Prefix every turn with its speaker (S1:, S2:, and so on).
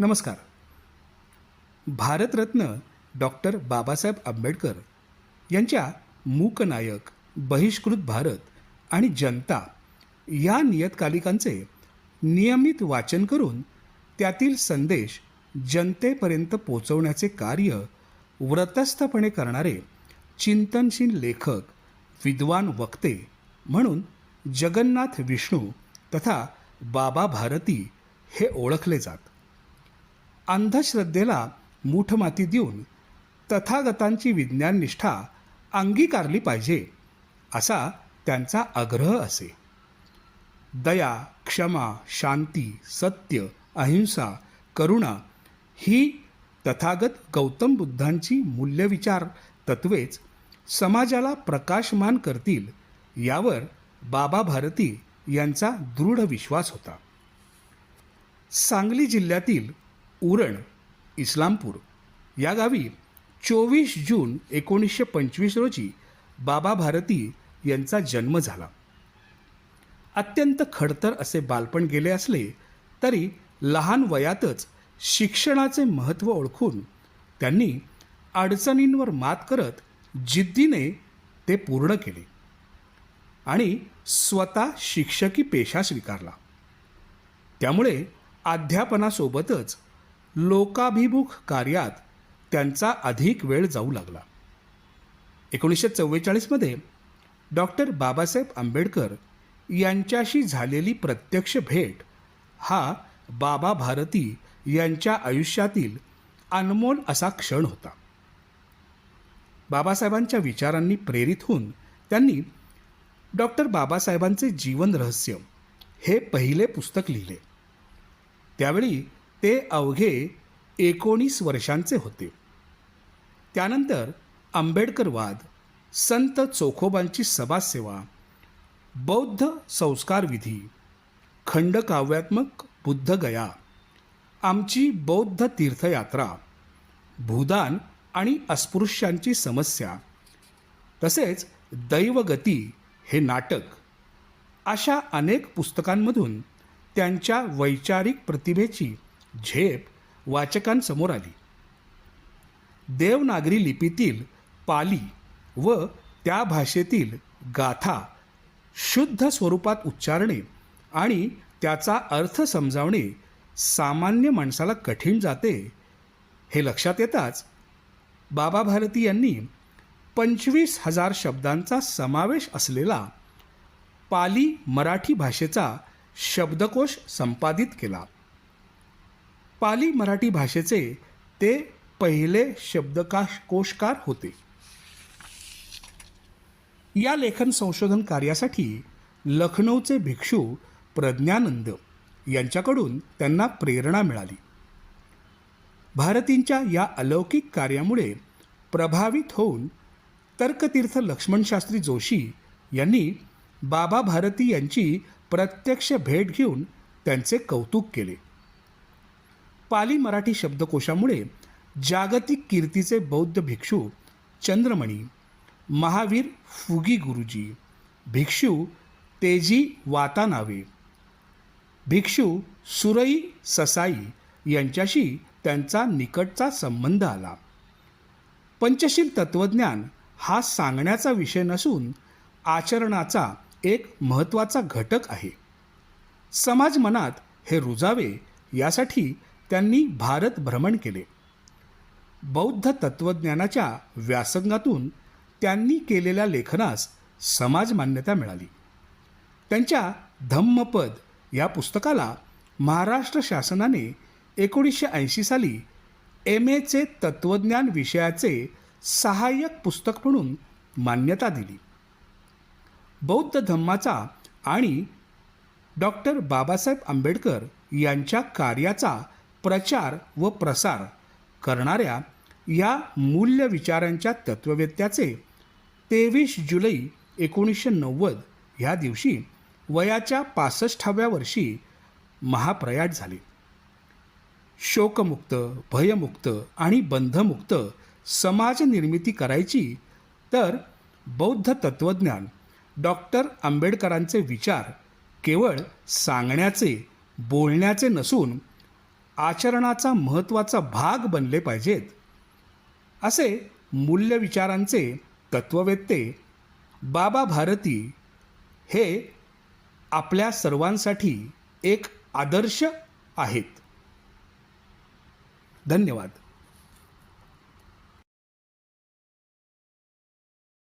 S1: नमस्कार. भारतरत्न डॉक्टर बाबासाहेब आंबेडकर यांच्या मूकनायक बहिष्कृत भारत आणि जनता या नियतकालिकांचे नियमित वाचन करून त्यातील संदेश जनतेपर्यंत पोचवण्याचे कार्य व्रतस्थपणे करणारे चिंतनशील लेखक विद्वान वक्ते म्हणून जगन्नाथ विष्णू तथा बाबा भारती हे ओळखले जात. अंधश्रद्धेला मूठमाती देऊन तथागतांची विज्ञाननिष्ठा अंगीकारली पाहिजे असा त्यांचा आग्रह असे. दया क्षमा शांती सत्य अहिंसा करुणा ही तथागत गौतम बुद्धांची मूल्यविचार तत्वेच समाजाला प्रकाशमान करतील यावर बाबा भारती यांचा दृढ विश्वास होता. सांगली जिल्ह्यातील उरण इस्लामपूर. या गावी चोवीस जून एकोणीसशे पंचवीस रोजी बाबा भारती यांचा जन्म झाला. अत्यंत खडतर असे बालपण गेले असले तरी लहान वयातच शिक्षणाचे महत्त्व ओळखून त्यांनी अडचणींवर मात करत जिद्दीने ते पूर्ण केले आणि स्वतः शिक्षकी पेशा स्वीकारला. त्यामुळे अध्यापनासोबतच लोकाभिमुख कार्यात त्यांचा अधिक वेळ जाऊ लागला. एकोणीसशे चव्वेचाळीसमध्ये डॉक्टर बाबासाहेब आंबेडकर यांच्याशी झालेली प्रत्यक्ष भेट हा बाबा भारती यांच्या आयुष्यातील अनमोल असा क्षण होता. बाबासाहेबांच्या विचारांनी प्रेरित होऊन त्यांनी डॉक्टर बाबासाहेबांचे जीवन रहस्य हे पहिले पुस्तक लिहिले. त्यावेळी ते अवघे एकोणीस वर्षांचे होते. त्यानंतर आंबेडकरवाद संत चोखोबांची समाजसेवा बौद्ध संस्कारविधी खंडकाव्यात्मक बुद्धगया आमची बौद्ध तीर्थयात्रा भूदान आणि अस्पृश्यांची समस्या तसेच दैवगती हे नाटक अशा अनेक पुस्तकांमधून त्यांच्या वैचारिक प्रतिभेची झेप वाचकांसमोर आली. देवनागरी लिपीतील पाली व त्या भाषेतील गाथा शुद्ध स्वरूपात उच्चारणे आणि त्याचा अर्थ समजावणे सामान्य माणसाला कठीण जाते हे लक्षात येताच बाबा भारती यांनी पंचवीस हजार शब्दांचा समावेश असलेला पाली मराठी भाषेचा शब्दकोश संपादित केला. पाली मराठी भाषेचे ते पहिले शब्दकाश कोशकार होते. या लेखन संशोधन कार्यासाठी लखनौचे भिक्षू प्रज्ञानंद यांच्याकडून त्यांना प्रेरणा मिळाली. भारतींच्या या अलौकिक कार्यामुळे प्रभावित होऊन तर्कतीर्थ लक्ष्मणशास्त्री जोशी यांनी बाबा भारती यांची प्रत्यक्ष भेट घेऊन त्यांचे कौतुक केले. पाली मराठी शब्दकोशामुळे जागतिक कीर्तीचे बौद्ध भिक्षू चंद्रमणी महावीर फुगी गुरुजी भिक्षू तेजी वातानावे भिक्षू सुरई ससाई यांच्याशी त्यांचा निकटचा संबंध आला. पंचशील तत्वज्ञान हा सांगण्याचा विषय नसून आचरणाचा एक महत्त्वाचा घटक आहे. समाज मनात हे रुजावे यासाठी त्यांनी भारत भ्रमण केले. बौद्ध तत्त्वज्ञानाच्या व्यासंगातून त्यांनी केलेल्या लेखनास समाज मान्यता मिळाली. त्यांच्या धम्मपद या पुस्तकाला महाराष्ट्र शासनाने एकोणीसशे ऐंशी साली एम एचे तत्त्वज्ञान विषयाचे सहाय्यक पुस्तक म्हणून मान्यता दिली. बौद्ध धम्माचा आणि डॉक्टर बाबासाहेब आंबेडकर यांच्या कार्याचा प्रचार व प्रसार करणाऱ्या या मूल्य विचारांच्या तत्ववेत्याचे तेवीस जुलै एकोणीसशे नव्वद ह्या दिवशी वयाच्या पासष्टाव्या वर्षी महाप्रयाट झाले. शोकमुक्त भयमुक्त आणि बंधमुक्त समाज निर्मिती करायची तर बौद्ध तत्त्वज्ञान डॉक्टर आंबेडकरांचे विचार केवळ सांगण्याचे बोलण्याचे नसून आचरणाचा महत्त्वाचा भाग बनले पाहिजेत. असे मूल्यविचारांचे तत्ववेत्ते बाबा भारती हे आपल्या सर्वांसाठी एक आदर्श आहेत. धन्यवाद.